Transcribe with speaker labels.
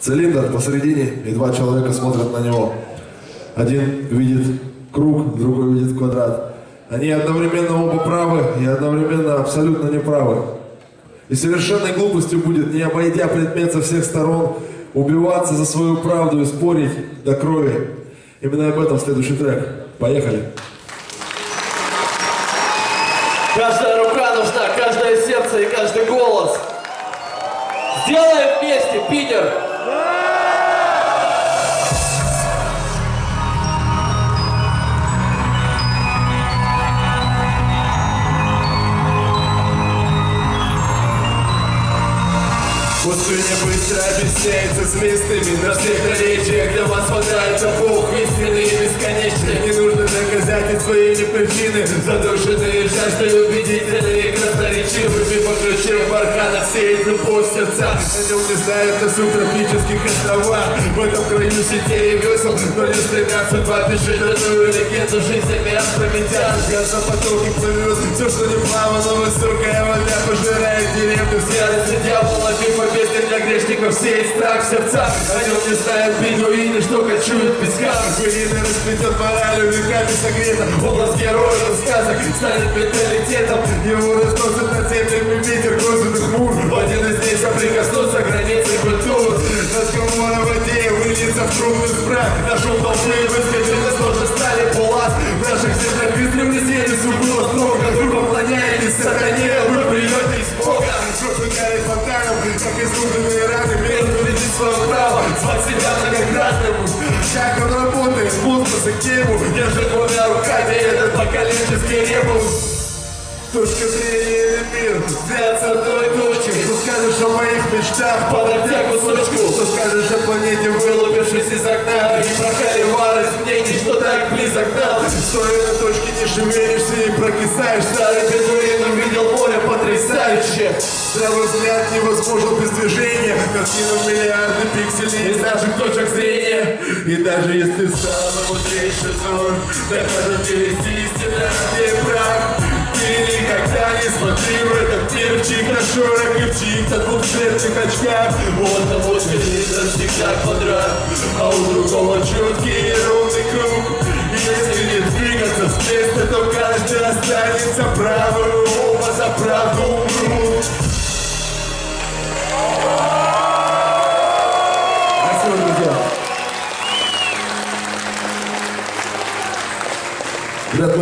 Speaker 1: цилиндр посередине, и два человека смотрят на него. Один видит круг, другой видит квадрат. Они одновременно оба правы и одновременно абсолютно неправы. И совершенной глупостью будет, не обойдя предмет со всех сторон, убиваться за свою правду и спорить до крови. Именно об этом следующий трек. Поехали.
Speaker 2: Каждая рука нужна, каждое сердце и каждый голос. Сделаем вместе, Питер!
Speaker 3: Пустыня быстро объясняется сместными На всех наречиях для вас хватается Бог истинный и бесконечный Не нужно доказательства или причины. Задушенные жаждой убедительные Красноречивыми по ключам бархана Сеет любовь сердца. На нем не знают на субтропических островах. В этом краю сетей и весел. Но не стремятся два пиши родную легенду Жизнями астромедян. Газопотоки плывет Все, что не плавало, высокая вода Пожирает деревню. В ярости дьявола Для грешников сеет страх в сердцах. О нем не знают бедуины, что кочуют в песках. Былина расплетет моралью, веками согрета. Образ героя сказок станет менталитетом. Его разносит над землями ветер грозных мур. Один из них соприкоснуться границы культур. Разговор о воде выльется в трубный прах На шум толпы выскочит из тоже стали пулас В наших землях издревле светит сугубо строго. Вы поклоняетесь сатане, вы плюетесь Бога Шутникали фонтаном, как изрубленные раны Между видеть свое право, звать себя многократным Как он работает, спуск за тему Держит двумя руками этот поколенческий ребус Точка зрения мир, взгляд с одной точки Что скажешь о моих мечтах, подойдя кусочку. Что скажешь о планете, вылупившись из окна И про холиварность мнений, что так близок нам Стоя на точке, не шевелишься и прокисаешь Старый бедуин увидел море потрясающе Здравый взгляд невозможен без движения. Картину миллиарды пикселей. Из наших точек зрения. И даже если самый мудрейший взор Докажет перевести истинно не прав. Ты никогда не смотри в этот мир в чьих-то и в чьих-то двухцветных очках. У одного телевизор всегда квадрат, а у другого четкий и ровный круг. Если не двигаться с места, то каждый останется правым. Оба за правду умрут
Speaker 1: Ребят,